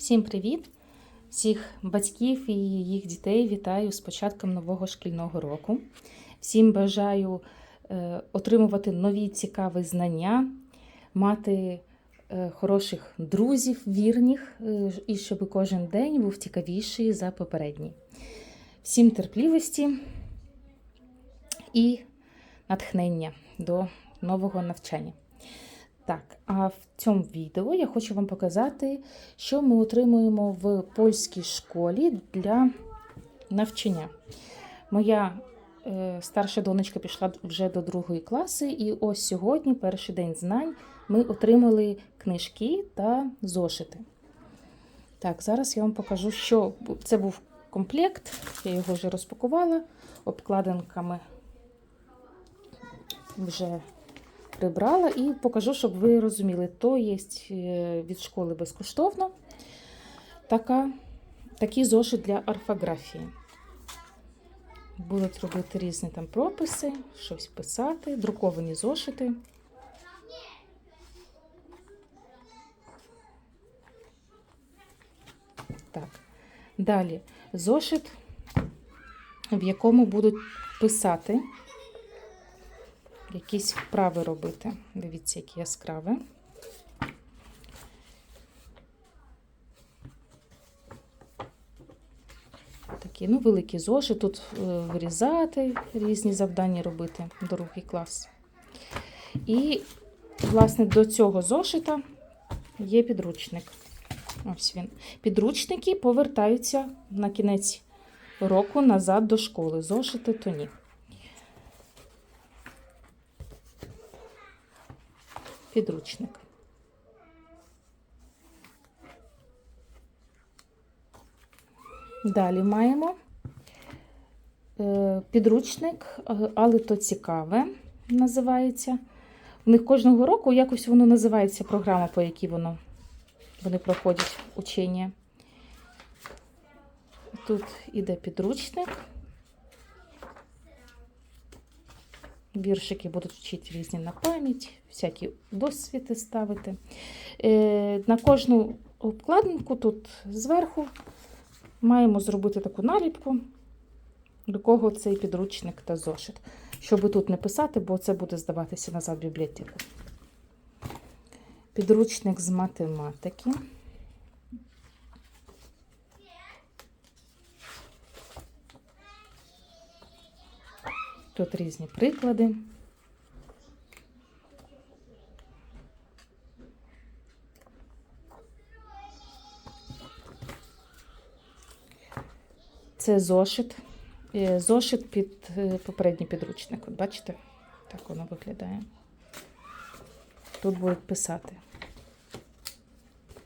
Всім привіт! Всіх батьків і їх дітей вітаю з початком нового шкільного року. Всім бажаю е, отримувати нові цікаві знання, мати е, хороших друзів, вірних, е, і щоб кожен день був цікавіший за попередній. Всім терпливості і натхнення до нового навчання. Так, а в цьому відео я хочу вам показати, що ми отримуємо в польській школі для навчання. Моя е, старша донечка пішла вже до другої класи, і ось сьогодні, перший день знань, ми отримали книжки та зошити. Так, зараз я вам покажу, що це був комплект, я його вже розпакувала обкладинками вже прибрала і покажу, щоб ви розуміли, то є е, від школи безкоштовно така, такий зошит для орфографії. Будуть робити різні там прописи, щось писати, друковані зошити. Так, далі зошит, в якому будуть писати якісь вправи робити. Дивіться, які яскраві. Такі, ну, великі зоши. Тут е, вирізати, різні завдання робити, другий клас. І, власне, до цього зошита є підручник. Ось він. Підручники повертаються на кінець року назад до школи. Зошити то ні. Підручник. Далі маємо е, підручник, е, але то цікаве називається. У них кожного року якось воно називається програма, по якій воно, вони проходять учення. Тут іде підручник. Віршики будуть вчити різні на пам'ять, всякі досвіди ставити. Е, На кожну обкладинку тут зверху маємо зробити таку наліпку, до кого цей підручник та зошит. Щоб тут не писати, бо це буде здаватися назад в бібліотеку. Підручник з математики. Тут різні приклади. Це зошит. Е, Зошит під е, попередній підручник. От бачите, так воно виглядає. Тут будуть писати.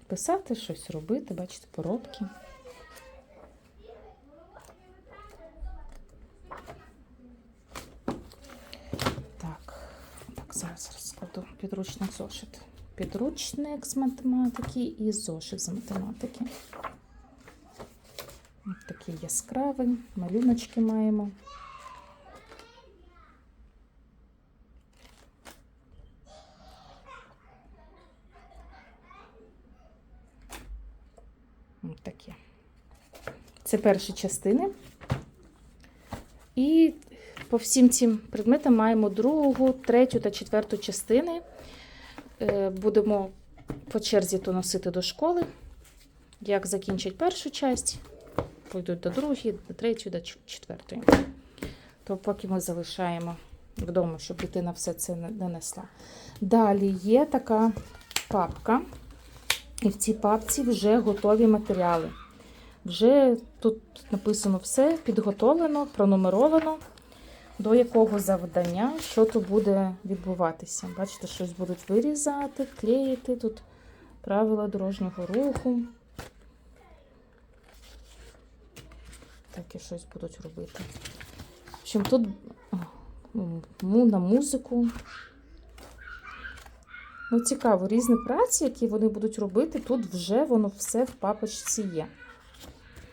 Писати, щось робити, бачите, поробки. Так, так, зараз розкладу підручник зошит. Підручник з математики і зошит з математики. Ось такий яскравий, малюночки маємо. Такі. Це перші частини. І по всім цим предметам маємо другу, третю та четверту частини. Е, Будемо по черзі то носити до школи. Як закінчать першу часть, пойдуть до другої, до третьої, до четвертої. То поки ми залишаємо вдома, щоб дитина все це не несла. Далі є така папка, і в цій папці вже готові матеріали. Вже тут написано все, підготовлено, пронумеровано, до якого завдання, що тут буде відбуватися. Бачите, щось будуть вирізати, клеїти тут правила дорожнього руху. Таке щось будуть робити. В общем, тут му на музику. Ну, цікаво, різні праці, які вони будуть робити, тут вже воно все в папочці є.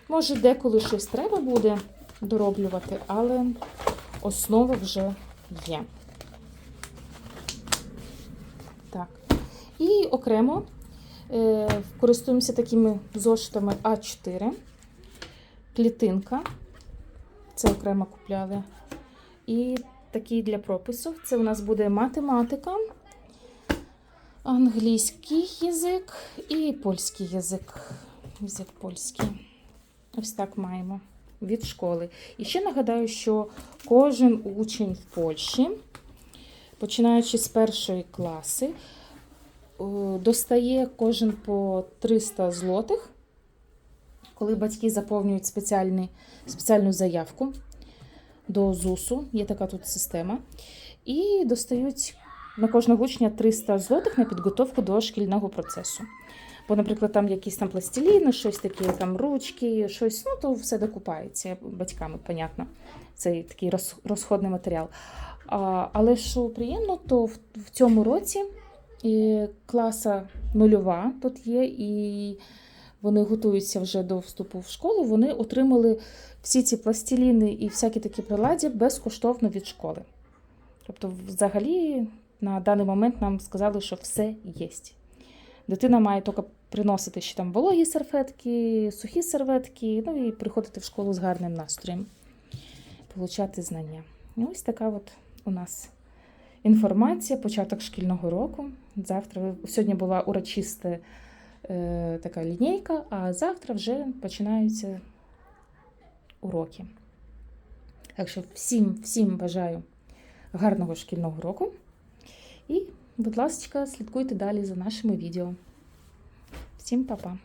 Може, деколи щось треба буде дороблювати, але основа вже є. Так. І окремо Е, Користуємося такими зошитами А4, клітинка. Це окремо купляли. І такий для пропису. Це у нас буде математика, англійський язик і польський язик. Язик польський. Ось так маємо від школи. І ще нагадаю, що кожен учень в Польщі, починаючи з першої класи, достає кожен по 300 злотих, коли батьки заповнюють спеціальний, спеціальну заявку до ЗУСу, є така тут система, і достають на кожного учня 300 злотих на підготовку до шкільного процесу. Бо, наприклад, там якісь там пластиліни, щось таке, там ручки, щось, ну то все докупається батьками, понятно. Це такий розходний матеріал. А, але що приємно, то в, в цьому році і класа нульова тут є, і вони готуються вже до вступу в школу. Вони отримали всі ці пластиліни і всякі такі приладдя безкоштовно від школи. Тобто, взагалі, на даний момент нам сказали, що все є. Дитина має тільки приносити ще там вологі серветки, сухі серветки, ну і приходити в школу з гарним настроєм, получати знання. І ось така от у нас інформація, початок шкільного року. Завтра сьогодні була урочиста е, така лінійка, а завтра вже починаються уроки. Так що всім, всім бажаю гарного шкільного року. І, будь ласка, слідкуйте далі за нашими відео. Всім па-па!